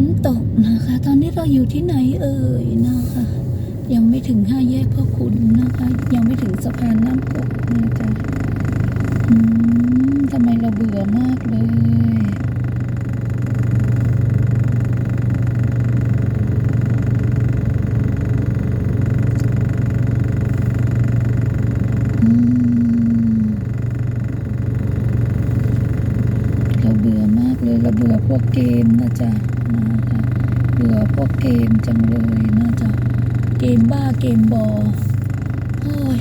นตกนะคะ ตอนนี้เราอยู่ที่ไหนเอ่ยนะคะ ยังไม่ถึงห้าแยกพ่อคุณนะคะ ยังไม่ถึงสะพานน้ำกกนะจ๊ะทำไมเราเบื่อมากเลยเราเบื่อมากเลย เราเบื่อพวกเกมนะจ๊ะ กเกมจังเลยนะจ๊ะเกมบ้าเกมบอโอ้ย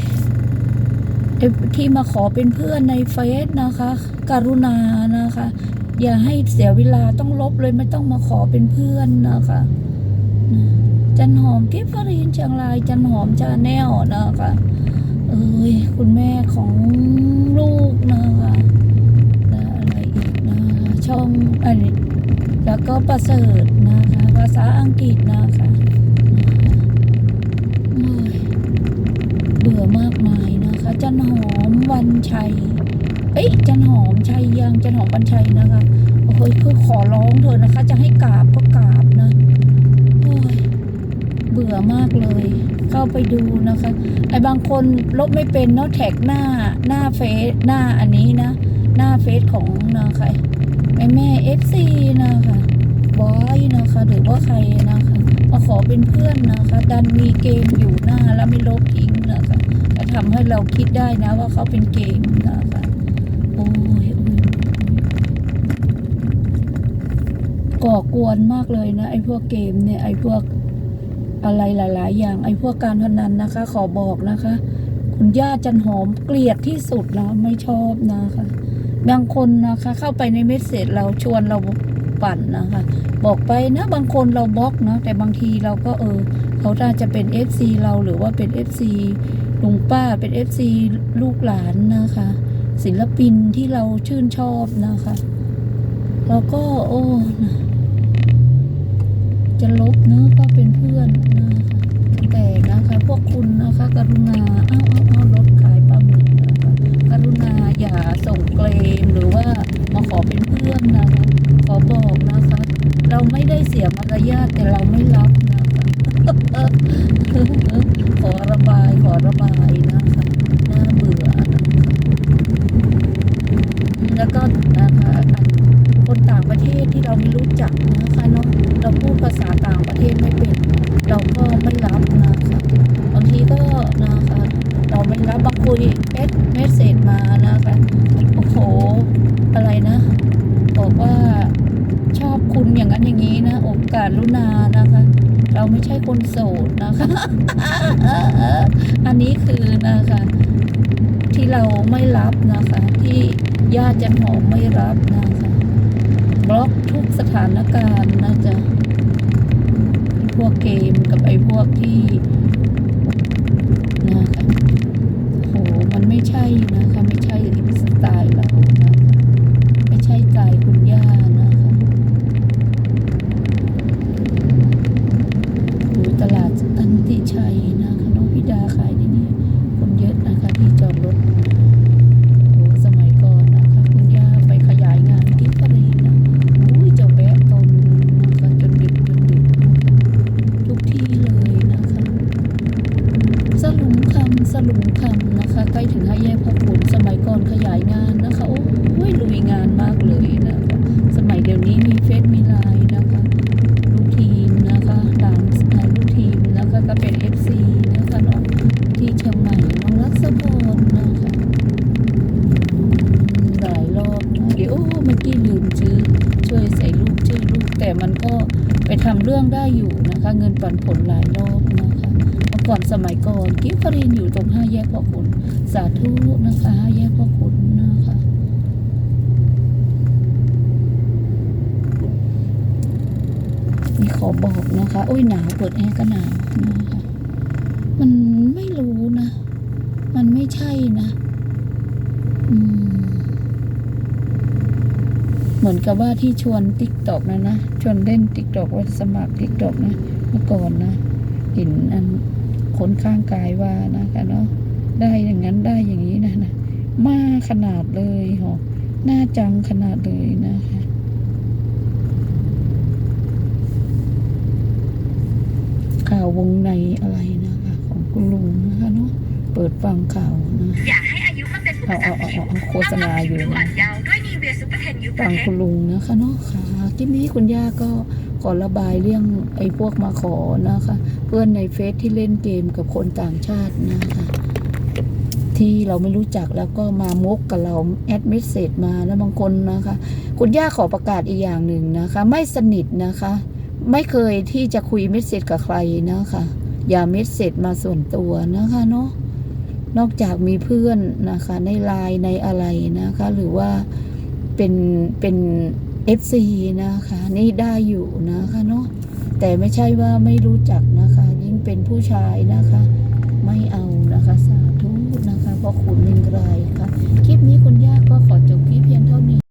ที่มาขอเป็นเพื่อนในเฟซนะคะ กรุณานะคะ อย่าให้เสียเวลาต้องลบเลยไม่ต้องมาขอเป็นเพื่อนนะคะ จันหอมกิฟฟรีนเชียงรายจันหอมชาแนลนะคะ เอ้ยคุณแม่ของลูกนะคะและอะไรอีกนะช่องอันนี้แล้วก็ประเสริฐาษาอังกฤษนะคะนะคะโอ้ยเบื่อมากมายนะคะ จันหอมวันชัย เอ้ยจันหอมชัยยังจันหอมวันชัยนะคะโอ้ยคือขอร้องเธอะนะคะ จะให้กราบก็กราบนะโอ้ยเบื่อมากเลย เข้าไปดูนะคะไอ้บางคนลบไม่เป็นเนาะแท็กหน้าหน้าเฟซหน้าอันนี้นะ หน้าเฟซของนะใครแม่แม่เอฟซีนะคะบอยนะคะ หรือว่าใครนะคะมาขอ เป็นเพื่อนนะคะ ดันมีเกมอยู่หน้าแล้วไม่ลบทิ้งนะคะจะทำให้เราคิดได้นะว่าเขาเป็นเกมนะคะโอ้ยโอ้ยก่อกวนมากเลยนะ ไอ้พวกเกมเนี่ยไอ้พวกอะไรหลาย ๆ อย่าง ไอ้พวกการพนันนะคะ ขอบอกนะคะ คุณย่าจันหอมเกลียดที่สุดนะไม่ชอบนะคะบางคนนะคะ เข้าไปในเมสเซจเราชวนเราปั่นนะคะ บอกไปนะบางคนเราบล็อกนะแต่บางทีเราก็เออเขาน่าจจะเป็น FC เราหรือว่าเป็น FC ลุงป้าเป็น FC ลูกหลานนะคะ ศิลปินที่เราชื่นชอบนะคะแล้วก็โอ้นะจะลบเนอะก็เป็นเพื่อนนะคะแต่นะคะพวกคุณนะคะ กรุณาเอาเอาเอารถขายปลาหมึกนะคะกรุณาอย่าส่งเกรมหรือว่ามาขอเป็นเพื่อนนะคะ ขอบอกนะคะ เราไม่ได้เสียมารยาทแต่เราไม่รับนะคะขอระบายขอระบายนะคะน่าเบื่อนะคะแล้วก็นะคะคนต่างประเทศที่เราไม่รู้จักนะคะเนาะเราพูดภาษาต่างประเทศไม่เป็น เราก็ไม่รับนะคะบางทีก็นะคะเราไม่รับบางคุยเอสเมสเซจมานะคะโอ้โหอะไรนะบอกว่า ชอบคุณอย่างนั้นอย่างนี้นะโอกาสลุนานะคะ เราไม่ใช่คนโสดนะคะ อันนี้คือนะคะ ที่เราไม่รับนะคะ ที่ญาติจันหอมไม่รับนะคะบล็อกทุกสถานการณ์นะจ๊ะพวกเกมกับไอ้พวกที่นะคะโหมันไม่ใช่นะคะ ไม่ใช่สไตล์เรานะคะ ไม่ใช่ใจคุณย่านะคะอยู่ตลาดอันติชัยนะคะน้องพิดาขายที่นี่คนเยอะนะคะที่จอดรถ โอ้สมัยก่อนนะคะ คุณย่าไปขยายงานที่ปรีนะอุ้ยจะแวะตนนะคะจนดึกจนดึกนะคะทุกที่เลยนะคะ สลุงคำส ลุงคำนะคะ ใกล้ถึงห้าแยกพ่อขุนสมัยก่อนขยายงานนะคะ โอ้ยลุยงานมากเลยนะคะ สมัยเดี๋ยวนี้มีเฟซมีไลน์นะคะลูกทีมนะคะหลานเอ่อลูกทีมนะคะก็เป็น FC นะคะน้องที่เชียงใหม่น้องรักสะพรนะคะหลายรอบนะเดี๋ยวโอ้เมื่อกี้ลืมชื่อช่วยใส่รูปชื่อลูกแต่มันก็ไปทำเรื่องได้อยู่นะคะ เงินปันผลหลายรอบนะ ก่อนสมัยก่อนกิฟฟรินอยู่ตรงห้าแยกพ่อขุนสาธุนะคะห้าแยกพ่อขุนนะคะนี่ขอบอกนะคะโอ้ยหนาวเปิดแอร์ก็หนาวนะคะมันไม่รู้นะ มันไม่ใช่นะ อืมเหมือนกับว่าที่ชวนติ๊กตอกนะนะ ชวนเล่นติ๊กตอกว่าสมัครติ๊กตอกนะ เมื่อก่อนนะเห็นอัน คนข้างกายว่านะกันเนาะได้อย่างนั้นได้อย่างนี้นะนะมาขนาดเลยหอหน้าจังขนาดเลยนะคะวงในอะไรนะคะ ของคุณลุงนะคะเนาะเปิดฟังข่าวนะอยากให้อายุมาเป็นอุปเอาสรเอารคเอาเอาโฆษณาอยู่ดูอ่อนะนเยาว์ด้วยนีเวียซูเปอร์เทนยูฟังคุณลุงนะคะเนาะค่ะคลิปนี้คุณย่าก็ขอระบายเรื่องไอ้พวกมาขอนะคะเพื่อนในเฟซที่เล่นเกมกับคนต่างชาตินะคะที่เราไม่รู้จักแล้วก็มามกกับเราแอดเมสเซจมาแล้วบางคนนะคะ คุณย่าขอประกาศอีกอย่างหนึ่งนะคะ ไม่สนิทนะคะ ไม่เคยที่จะคุยเมสเซจกับใครนะคะ อย่าเมสเซจมาส่วนตัวนะคะเนาะนอกจากมีเพื่อนนะคะในไลน์ในอะไรนะคะ หรือว่าเป็นเป็น FC นะคะ นี่ได้อยู่นะคะเนาะ แต่ไม่ใช่ว่าไม่รู้จักนะคะ ยิ่งเป็นผู้ชายนะคะ ไม่เอานะคะ สาธุนะคะเพราะคุณมินรายค่ะ คลิปนี้คนยาก